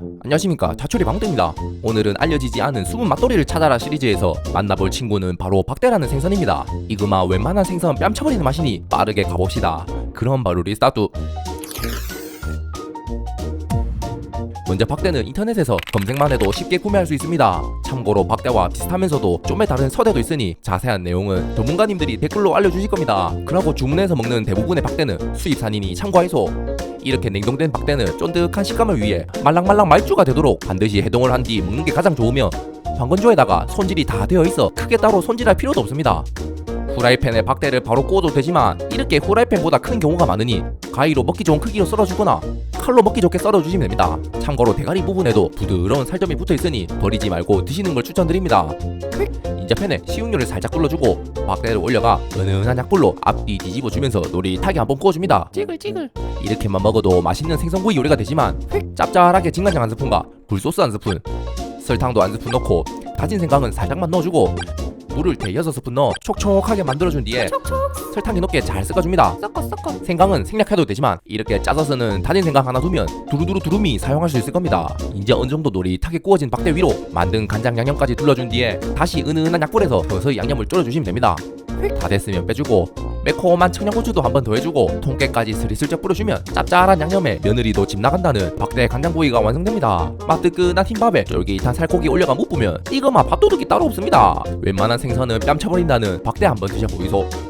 안녕하십니까. 자초리 방대입니다. 오늘은 알려지지 않은 숨은 맛돌이를 찾아라 시리즈에서 만나볼 친구는 바로 박대라는 생선입니다. 이그마 웬만한 생선 뺨쳐버리는 맛이니 빠르게 가봅시다. 그럼 바로 리스타트 먼저 박대는 인터넷에서 검색만 해도 쉽게 구매할 수 있습니다. 참고로 박대와 비슷하면서도 좀의 다른 서대도 있으니 자세한 내용은 전문가님들이 댓글로 알려주실 겁니다. 그러고 주문해서 먹는 대부분의 박대는 수입산이니 참고하이소. 이렇게 냉동된 박대는 쫀득한 식감을 위해 말랑말랑 말주가 되도록 반드시 해동을 한 뒤 먹는 게 가장 좋으며 방건조에다가 손질이 다 되어 있어 크게 따로 손질할 필요도 없습니다. 후라이팬에 박대를 바로 구워도 되지만 이렇게 후라이팬보다 큰 경우가 많으니 가위로 먹기 좋은 크기로 썰어주거나 칼로 먹기 좋게 썰어주시면 됩니다. 참고로 대가리 부분에도 부드러운 살점이 붙어 있으니 버리지 말고 드시는 걸 추천드립니다. 인자 팬에 식용유를 살짝 둘러주고 박대를 올려가 은은한 약불로 앞뒤 뒤집어 주면서 노릿하게 한번 구워줍니다. 찌글찌글 이렇게만 먹어도 맛있는 생선구이 요리가 되지만 짭짤하게 진간장 한 스푼과 굴소스 한 스푼 설탕도 한 스푼 넣고 다진 생강은 살짝만 넣어주고 물을 대여섯 스푼 넣어 촉촉하게 만들어준 뒤에 촉촉 설탕이 높게 잘 섞어줍니다. 섞어 섞어. 생강은 생략해도 되지만 이렇게 짜서 쓰는 다진 생강 하나 두면 두루두루 두루미 사용할 수 있을 겁니다. 이제 어느 정도 노릿하게 구워진 박대 위로 만든 간장 양념까지 둘러준 뒤에 다시 은은한 약불에서 서서히 양념을 졸여주시면 됩니다 다 됐으면 빼주고 매콤한 청양고추도 한 번 더 해주고 통깨까지 스리슬쩍 뿌려주면 짭짤한 양념에 며느리도 집 나간다는 박대 간장구이가 완성됩니다. 맛 뜨끈한 흰밥에 쫄깃한 살코기 올려가 묵으면 이거만 밥도둑이 따로 없습니다. 웬만한 생선은 뺨쳐버린다는 박대 한번 드셔보이소.